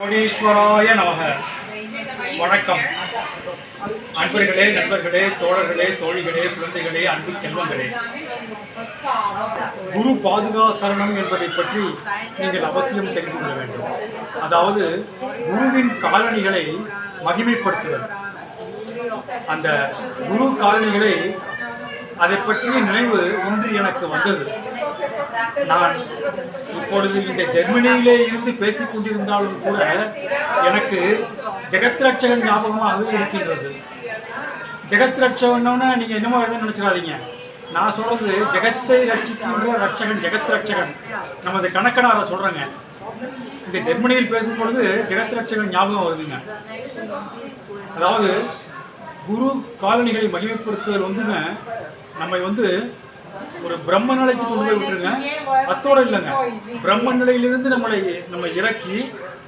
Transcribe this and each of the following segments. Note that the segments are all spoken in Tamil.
கோடீஸ்வராய நமக. வணக்கம். அன்பர்களே நண்பர்களே தோழர்களே தோழிகளே குழந்தைகளே அன்பு செல்வங்களே. குரு பாதுகா சரணம் என்பதை பற்றி நீங்கள் அவசியம் தெரிந்து கொள்ள வேண்டும். அதாவது குருவின் காலணிகளை மகிமைப்படுத்துதல். அந்த குரு காலணிகளை அதை பற்றிய நினைவு இன்று எனக்கு வந்தது. நான் இப்பொழுது இந்த ஜெர்மனியிலே இருந்து பேசிக் கொண்டிருந்தாலும் கூட எனக்கு ஜெகத் ரட்சகன் ஞாபகமாகவே இருக்கின்றது. ஜெகத் நீங்கள் என்னமோ எதுவும் நினச்சிடாதீங்க. நான் சொல்கிறது ஜெகத்தை ரட்சிக்கின்ற ரட்சகன் ஜெகத் ரட்சகன் நமது அதை சொல்கிறேங்க இந்த ஜெர்மனியில் பேசும் பொழுது ஜெகத் ரட்சகன் ஞாபகம் வருதுங்க. அதாவது குரு காலனிகளை மகிமைப்படுத்துதல் வந்துங்க. நம்மை வந்து ஒரு பிரம்ம நிலைக்கு கொண்டு போய் விட்டுருங்க. அத்தோட இல்லைங்க. பிரம்ம நிலையிலிருந்து நம்மளை நம்ம இறக்கி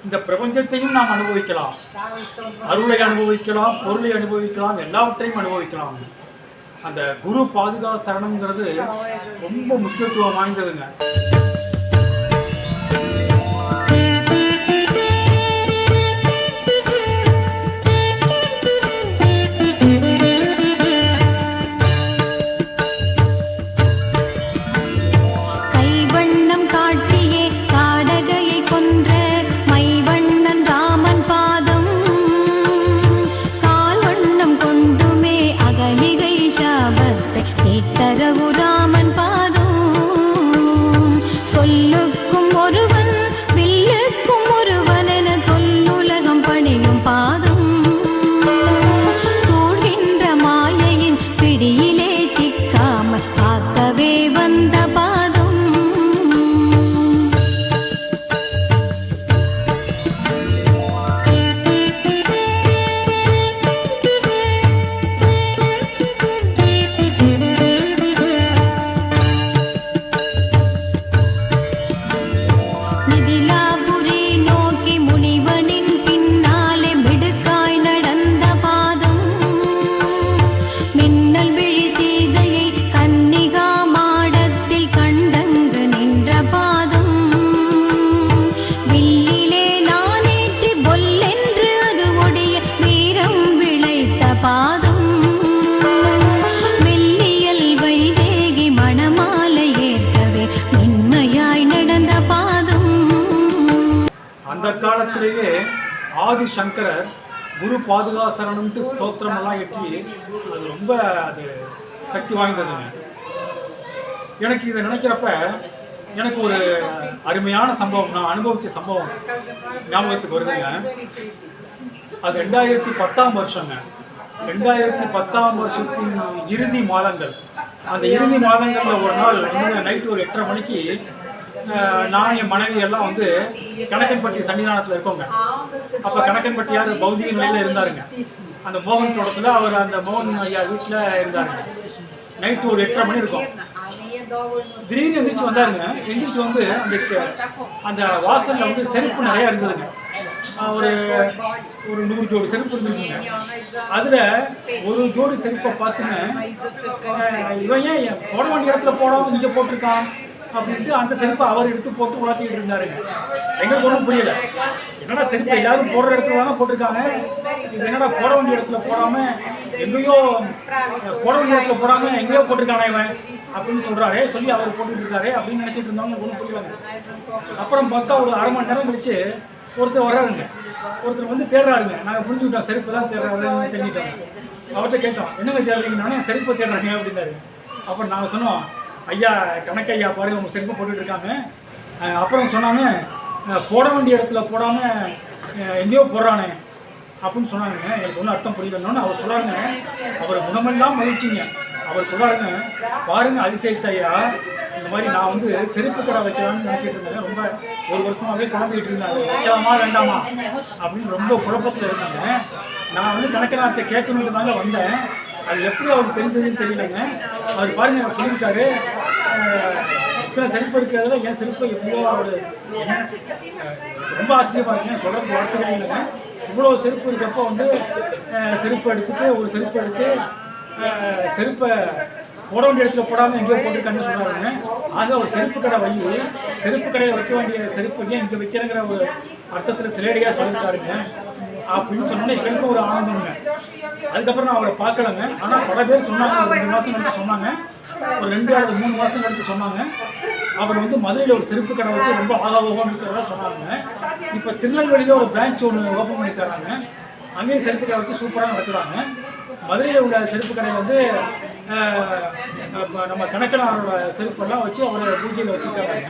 இந்த பிரபஞ்சத்தையும் நாம் அனுபவிக்கலாம். அருளை அனுபவிக்கலாம் பொருளை அனுபவிக்கலாம் எல்லாவற்றையும் அனுபவிக்கலாம். அந்த குரு பாதுகா சரணம்ங்கிறது ரொம்ப முக்கியத்துவம் வாய்ந்ததுங்க. அந்த காலத்திலேயே ஆதி சங்கரர் குரு பாதுகா சரணம்ட்டு எட்டி அது ரொம்ப அது சக்தி வாய்ந்ததுங்க. எனக்கு இதை நினைக்கிறப்ப எனக்கு ஒரு அருமையான சம்பவம் நான் அனுபவித்த சம்பவம் ஞாபகத்துக்கு வருதுங்க. அது ரெண்டாயிரத்தி பத்தாம் வருஷங்க. ரெண்டாயிரத்தி பத்தாம் வருஷத்தின் இறுதி மாதங்கள். அந்த இறுதி மாதங்களில் ஒரு நாள் நைட்டு ஒரு எட்டரை மணிக்கு நான் என் மனைவி எல்லாம் வந்து கணக்கன்பட்டி சன்னிதானத்தில் இருக்கோங்க அப்போ கணக்கன்பட்டியார் பௌதிக நிலையில் இருந்தாருங்க. அந்த மோகன் தோட்டத்தில் அவர் அந்த மோகன் ஐயா வீட்டில் இருந்தாருங்க. நைட்டு ஒரு எட்டரை மணி இருக்கும். திடீர்னு எந்திரிச்சு வந்தாருங்க. எந்திரிச்சு வந்து அந்த அந்த வாசல்ல வந்து செருப்பு நிறைய இருந்ததுங்க. ஒரு ஒரு நூறு ஜோடி செருப்பு இருந்துருக்குங்க. அதுல ஒரு ஜோடி செருப்பை பார்த்துங்க. இவன் ஏன் போட வேண்டிய இடத்துல போடாம இங்க போட்டிருக்கான்? அப்படின்ட்டு அந்த செருப்பை அவர் எடுத்து போட்டு உலாத்திட்டு இருந்தாருங்க எங்களுக்கு ஒன்றும் புரியல. என்னடா செருப்பு எல்லாரும் போடுற இடத்துல தானே போட்டிருக்காங்க? இது என்னடா போட வேண்டிய இடத்துல போடாம எங்கேயோ போட வேண்டிய இடத்துல போடாம எங்கேயோ போட்டிருக்கானே இவன் அப்படின்னு சொல்றாரு. சொல்லி அவர் போட்டுட்டு இருக்காரு அப்படின்னு நினைச்சிட்டு இருந்தாங்க ஒன்றும் புரியலங்க அப்புறம் பார்த்தா ஒரு அரை மணி நேரம் கழிச்சு ஒருத்தர் வர்றாருங்க. ஒருத்தர் வந்து தேடுறாருங்க. நாங்கள் புரிஞ்சுக்கிட்டோம். செருப்பு தான் தேடுறாருன்னு தெரிஞ்சுட்டோம் அவர்கிட்ட கேட்டோம். என்னங்க தேடுறீங்க? நானும் செருப்பு தேடுறாங்க அப்படின்னாரு. அப்புறம் நாங்கள் சொன்னோம். ஐயா கணக்கையா பாருங்க உங்க செருப்பு போட்டுட்டு இருக்காங்க அப்புறம் சொன்னாங்க போட வேண்டிய இடத்துல போடாமல் எங்கேயோ போடுறானே அப்படின்னு சொன்னாங்க. எனக்கு ஒன்றும் அர்த்தம் புரியலன்னு அவர் சொல்றாருங்க அவர் குணமெல்லாம் மகிழ்ச்சிங்க. அவர் சொல்றாருங்க பாருங்க அதிசயத்தை ஐயா இந்த மாதிரி நான் வந்து செருப்பு கடை வைக்கலாம்னு நினச்சிட்டு இருந்தேன். ரொம்ப ஒரு வருஷமாவே குழம்பிட்டு இருந்தாங்க வைக்கலாமா வேண்டாமா? அப்படின்னு ரொம்ப குழப்பத்தில் இருந்தாங்க நான் வந்து கணக்கனார்ட்ட தாங்க வந்தேன். அது எப்படி அவருக்கு தெரிஞ்சதுன்னு தெரியலங்க. அவர் பாருங்க அவர் சொல்லியிருக்காரு. அஹ், இத்தனை இருக்கிறதுல என் செருப்பு எப்படியோ அவர் ரொம்ப ஆச்சரியமாக இருக்குங்க. சொல்றது வார்த்தைகள் இல்லைங்க. இவ்வளோ செருப்பு இருக்கப்போ வந்து செருப்பு எடுத்துட்டு ஒரு செருப்பு எடுத்து செருப்பை போட வேண்டிய இடத்துல போடாமல் எங்கேயோ போட்டுருக்கான்னு சொன்னாருங்க ஆக ஒரு செருப்பு கடை வாங்கி செருப்பு கடையில் வைக்க வேண்டிய செருப்பு ஏன் இங்கே வைக்கிறங்கிற ஒரு அர்த்தத்தில் சிலேடியாக சொல்லிட்டாருங்க அப்படின்னு சொன்னோன்னே எங்களுக்கு ஒரு ஆனந்தம்ங்க அதுக்கப்புறம் நான் அவரை பார்க்கலங்க. ஆனால் பல பேர் சொன்னாங்க. ஒரு ரெண்டு மாதம் கழிச்சு சொன்னாங்க. ஒரு ரெண்டு அல்லது மூணு மாதம் கழிச்சு சொன்னாங்க. அவர் வந்து மதுரையில் ஒரு செருப்பு கடை வச்சு ரொம்ப ஆதாபகம் இருக்கிறதா சொன்னாங்க. இப்போ திருநெல்வேலியில் ஒரு பிரான்ச் ஒன்று ஓப்பன் பண்ணி தராங்க. அங்கேயும் செருப்பு கடை வச்சு சூப்பராக நடத்துகிறாங்க மதுரையில் உள்ள செருப்பு கடை வந்து நம்ம கணக்கனாரோட செருப்பெல்லாம் வச்சு அவரை பூஜையில் வச்சுருக்காங்க.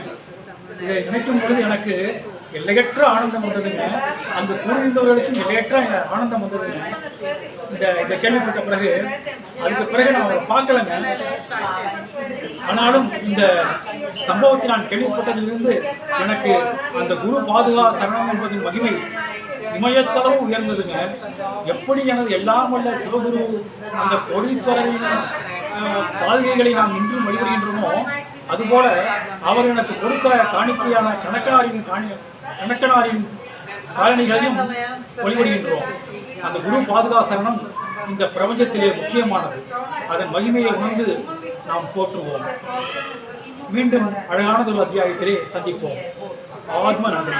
இதை நினைக்கும் பொழுது எனக்கு எல்லையற்ற ஆனந்தம் வந்ததுங்க. அந்த கூறியிருந்தவர்களுக்கும் எல்லையற்ற ஆனந்தம் வந்ததுங்க. இந்த இந்த கேள்விப்பட்ட பிறகு அதுக்கு பிறகு நான் அவரை பார்க்கலங்க. ஆனாலும் இந்த சம்பவத்தை நான் கேள்விப்பட்டதிலிருந்து எனக்கு அந்த குரு பாதுகா சரணம் என்பதின் மகிமை இமயத்தளவு உயர்ந்ததுங்க. எப்படி எனது எல்லாம் வல்ல சிவகுரு அந்த கோடீஸ்வரரின் பாதுகைகளை நாம் இன்றும் வழிபடுகின்றோமோ அதுபோல அவர் எனக்கு கொடுத்த காணிக்கையான கணக்கனாரின் காணி கணக்கனாரின் காலணிகளையும் வழிபடுகின்றோம் அந்த குரு பாதுகா சரணம் இந்த பிரபஞ்சத்திலே முக்கியமானது. அதன் மகிமையை உணர்ந்து நாம் போற்றுவோம். மீண்டும் அழகானதொரு அத்தியாயத்திலே சந்திப்போம். ஆத்ம நன்றி.